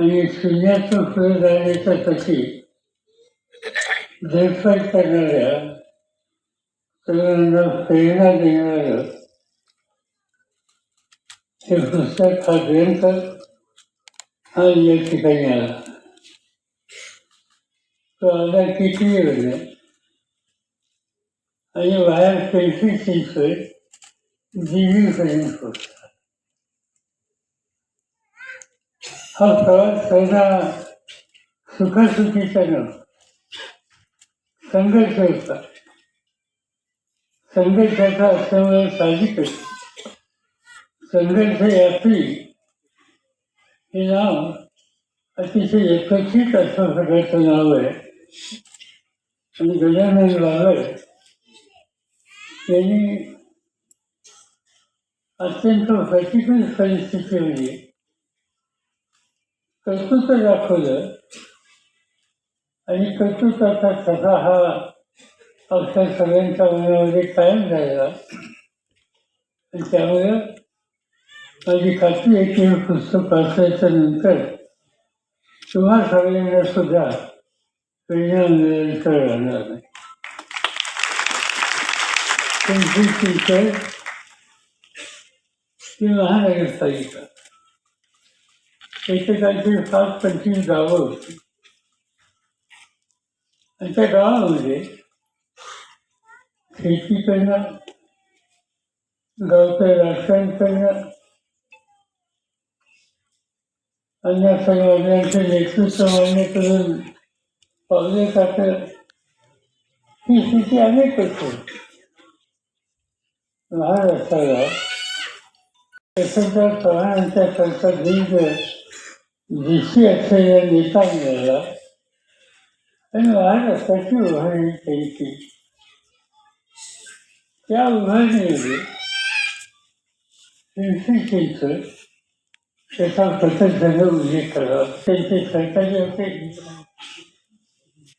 आणि शून्यातून पुढे झाल्याच्या प्रती देखभाल करणाऱ्या तरुणांना प्रेरणा देणारं हे पुस्तक हा ग्रंथ हा या ठिकाणी आला. तो आला किती वेळ आणि बाहेर पेन्सिल चिंचोय दिल्लीपर्यंत पोचला हा प्रवास सगळा सुखसुखीचा नव्हता संघर्ष होता संघर्षाचा असल्यामुळे साहजिकच संघर्ष यात्री हे नाव अतिशय यथोचित असं सगळ्याचं नाव आहे आणि गजानन बाबर यांनी अत्यंत प्रतिकूल परिस्थितीमध्ये कर्तृत्व दाखवलं आणि कर्तृत्वाचा कथा हा अक्षर सगळ्यांच्या मनामध्ये कायम राहिला. आणि त्यामुळे माझी खात्री आहे की पुस्तक वाचल्याच्या नंतर तुम्हा सगळ्यांना सुद्धा प्रेरणा मिळेल तर राहणार नाही. तुमची टीचर ती महानगरपालिका. एकेकाची सात पंचवीस गावं होती. आणि त्या गावामध्ये शेती करणं गावचं राजकारण करणं अन्य समाजांचे नेतृत्व मान्य करून पावले टाकलं ही स्थिती अनेक होती. महाराष्ट्राला यशवंतराव चव्हाणांच्या करता दीर्घ दिशी असलेला नेता मिळाला आणि महाराष्ट्राची उभारणी केली त्या उभारणीमध्ये पिंपरी चिंचवड त्याचा प्रत्यक्षाने उल्लेख करावा त्यांचे सरकारी होते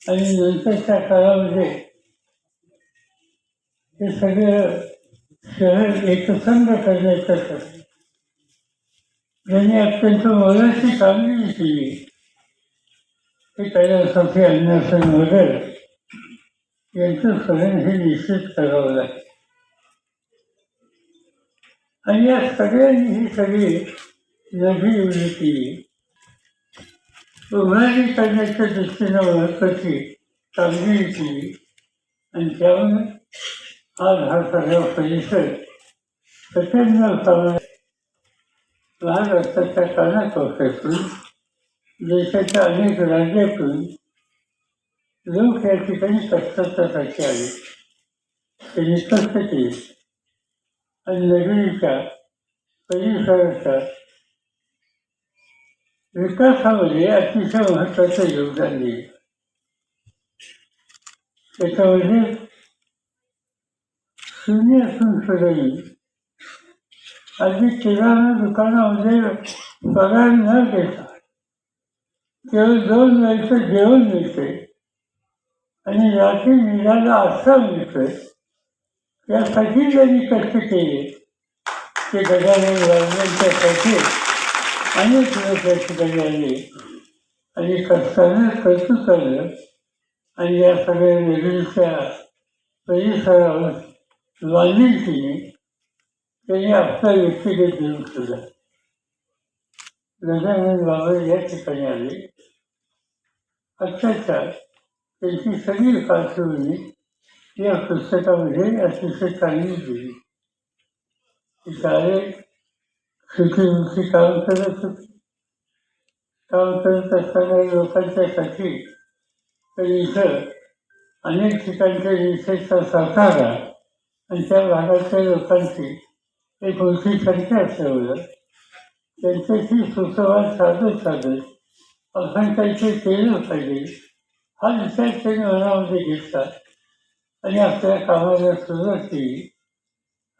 आणि नंतरच्या काळामध्ये हे सगळं शहर एकसंध करण्याचं त्यांनी अत्यंत मोलाची कामगिरी केली. वगैरे यांचं सगळं हे निश्चित करावं लागेल. आणि या सगळ्यांनी ही सगळी नवी उभी केली. उभारणी करण्याच्या दृष्टीनं महत्वाची कामगिरी केली. आणि त्यामुळे आज हा सगळा परिसर प्रचंड प्रमाणात महाराष्ट्राच्या कानाकोपऱ्यातून देशाच्या अनेक राज्यातून लोक या ठिकाणी कष्टासाठी आले. त्यांनी कष्ट केले. आणि नगरीच्या परिसराचा विकासामध्ये अतिशय महत्त्वाचं योगदान दिले. त्याच्यामध्ये शून्य असून सुद्धाही अगदी किराणा दुकानामध्ये पगार न देता केवळ दोन वेळचं जेवण मिळते आणि रात्री निघायला आश्रम मिळतोय यासाठी त्यांनी कष्ट केले ते गजानन वाजवांच्यासाठी अनेक लोक या ठिकाणी आले आणि कष्टाने कौतुक झालं आणि या सगळ्या वेगळीच्या परिसरावर वाढली केली त्यांनी आपला व्यक्तिगत जीव केला गजानन बाबा या ठिकाणी आले अक्षरशः त्यांची सगळी पार्श्वभूमी या पुस्तकामध्ये अतिशय चांगली दिली ती शाळे सुखीमुखी काम करत होती काम करत असताना लोकांच्यासाठी तर इथं अनेक ठिकाणच्या विशेषता सातारा आणि त्या भागातल्या लोकांची एक मोठी संख्या असल्यामुळं त्यांच्याशी सुसंवाद साधत साधत आपण काहीतरी केलं पाहिजे हा विचार त्यांनी मनामध्ये घेतला आणि आपल्या कामाला सुरुवात केली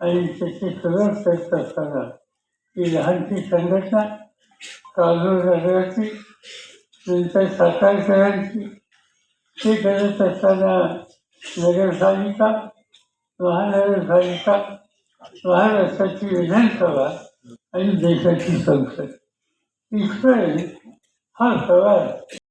आणि त्याची सुरुवात करत असताना ही लहानशी संघटना काजूर नगराची नंतर सातारकरांची ते करत असताना नगरपालिका महानगरपालिका महाराष्ट्राची विधानसभा आणि देशाची संसद. इथपर्यंत हा सरळ